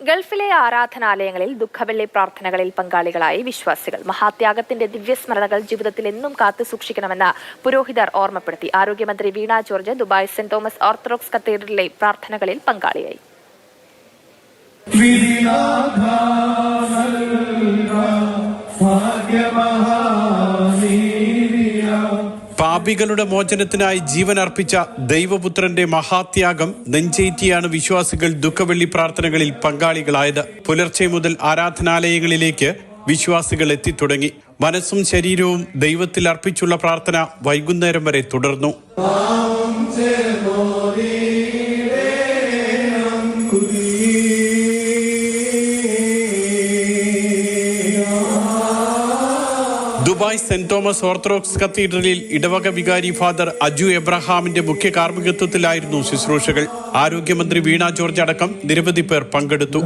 ഗൾഫിലെ ആരാധനാലയങ്ങളിൽ ദുഃഖവെള്ളി പ്രാർത്ഥനകളിൽ പങ്കാളികളായി വിശ്വാസികൾ. മഹാത്യാഗത്തിന്റെ ദിവ്യസ്മരണകൾ ജീവിതത്തിൽ എന്നും കാത്തു സൂക്ഷിക്കണമെന്ന് പുരോഹിതർ ഓർമ്മപ്പെടുത്തി. ആരോഗ്യമന്ത്രി Veena George Dubai saint Thomas orthodox കത്തീഡ്രലിലെ പ്രാർത്ഥനകളിൽ പങ്കാളിയായി. പാപികളുടെ മോചനത്തിനായി ജീവൻ അർപ്പിച്ച ദൈവപുത്രന്റെ മഹാത്യാഗം നെഞ്ചേറ്റിയാണ് വിശ്വാസികൾ ദുഃഖവെള്ളി പ്രാർത്ഥനകളിൽ പങ്കാളികളായത്. പുലർച്ചെ മുതൽ ആരാധനാലയങ്ങളിലേക്ക് വിശ്വാസികൾ എത്തിത്തുടങ്ങി. മനസ്സും ശരീരവും ദൈവത്തിൽ അർപ്പിച്ചുള്ള പ്രാർത്ഥന വൈകുന്നേരം വരെ തുടർന്നു. ദുബായ് സെന്റ് തോമസ് ഓർത്തഡോക്സ് കത്തീഡ്രലിൽ ഇടവക വികാരി ഫാദർ അജു എബ്രഹാമിന്റെ മുഖ്യ കാർമ്മികത്വത്തിലായിരുന്നു ശുശ്രൂഷകൾ. ആരോഗ്യമന്ത്രി വീണ ജോർജ് അടക്കം നിരവധി പേർ പങ്കെടുത്തു.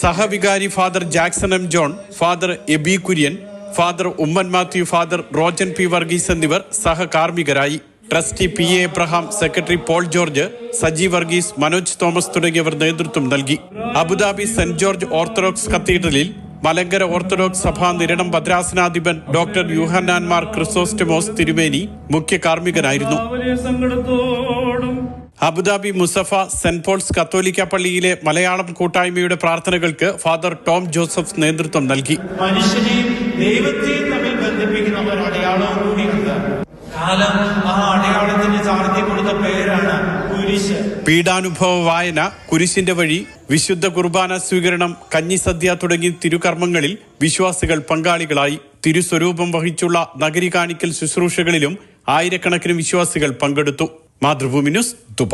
സഹവികാരി father Jackson M John father Eby Kurian father Oommen Mathew father Rojan P Varghese എന്നിവർ സഹകാർമ്മികരായി. Trustee P A Abraham secretary Paul George Saji Varghese Manoj Thomas തുടങ്ങിയവർ നേതൃത്വം നൽകി. അബുദാബി സെന്റ് ജോർജ് ഓർത്തഡോക്സ് കത്തീഡ്രലിൽ മലങ്കര ഓർത്തഡോക്സ് സഭാ നിരണം ഭദ്രാസനാധിപൻ ഡോക്ടർ യുഹന്നാൻമാർ ക്രിസോസ്റ്റമോസ് തിരുമേനി മുഖ്യ കാർമ്മികനായിരുന്നു. Abu Dhabi Musaffah saint Paul's കത്തോലിക്ക പള്ളിയിലെ മലയാളം കൂട്ടായ്മയുടെ പ്രാർത്ഥനകൾക്ക് ഫാദർ ടോം ജോസഫ് നേതൃത്വം നൽകി. മനുഷ്യനെയും ദൈവത്തെയും തമ്മിൽ ബന്ധിപ്പിക്കുന്ന ഒരു അടയാളവും കൂടിയുണ്ട്. കാലം ആ കൊടുത്ത പേരാണ് കുരിശ്. വായന കുരിശിന്റെ വഴി വിശുദ്ധ കുർബാന സ്വീകരണം കഞ്ഞിസദ്യ തുടങ്ങി തിരുകർമ്മങ്ങളിൽ വിശ്വാസികൾ പങ്കാളികളായി തിരുസ്വരൂപം വഹിച്ചുള്ള നഗരി കാണിക്കൽ ശുശ്രൂഷകളിലും ആയിരക്കണക്കിന് വിശ്വാസികൾ പങ്കെടുത്തു. Mathrubhumi news Dubai.